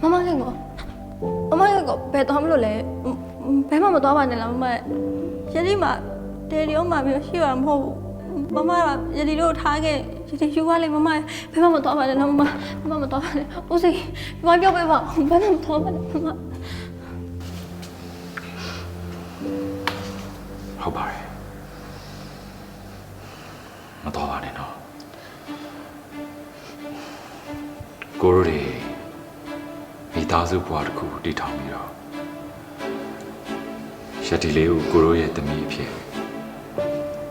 မမခင်ကိုမမခင်ကိုဘယ်သွားမလို့လဲဘယ်မှမသွားပါနဲ့လားမမယတိမှာတေရီအောင်မှာမျိုးရှိရမှာမဟုတ်ဘူးမမကယတိတို့ထားခဲ့ယတိယူပါလေမမဘယ်မှမသွားပါနဲ့လားမမမမမသွားပါနဲ့ဦးစိဒီမှာပြောပေးပါဘယ်မှမသွားပါနဲ့မမဟုတ်ပါတယ်မတော်ပါနဲ့နော်ကိုရိုတွေမိ သားစုဘဝတစ်ခုတည်ထောင်ပြီးတော့ရှက်တီလေးကိုကိုရိုရဲ့သမီးအဖြစ်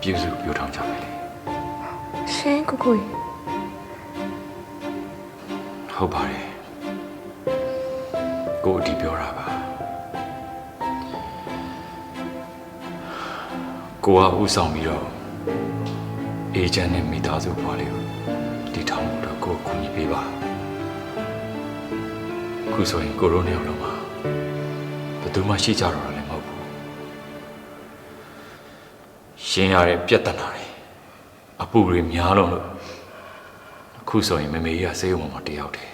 ပြုစုပြောထောင်ကြမယ်လေရှင်ကိုကိုကြီးဟုတ်ပါတယ်ကိုအတီပြောတာပါကိုကဥဆောင်ပြီးတော့အေဂျင့်နဲ့မိသားစုဘဝလေးကိုတည်ထောင်ဖို့တော့ကိုကူညီပေးပါ ခုဆိုရင်ကိုရိုနေအောင်တော့မှာဘယ်သူမှရှိကြတော့လည်းမဟုတ်ဘူးရှင်းရတဲ့ပြဿနာတွေအပူတွေများလုံးလို့အခုဆိုရင်မမေကြီးကဆေးရုံမှာတယောက်တည်း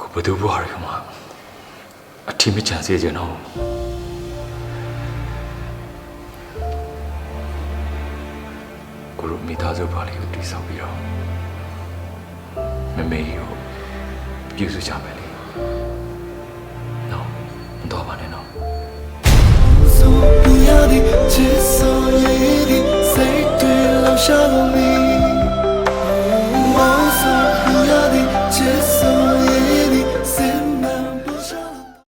ကိုဘယ်သူဘွားရမှာအထင်မချန်စေချင်တော့ကိုတို့မိသားစုဘာလေးကိုတည်ဆောက်ပြီးတော့ မမေကိုပြုစုကြမယ်လေ။နော်မတော်ပါနဲ့နော်။ So, we are the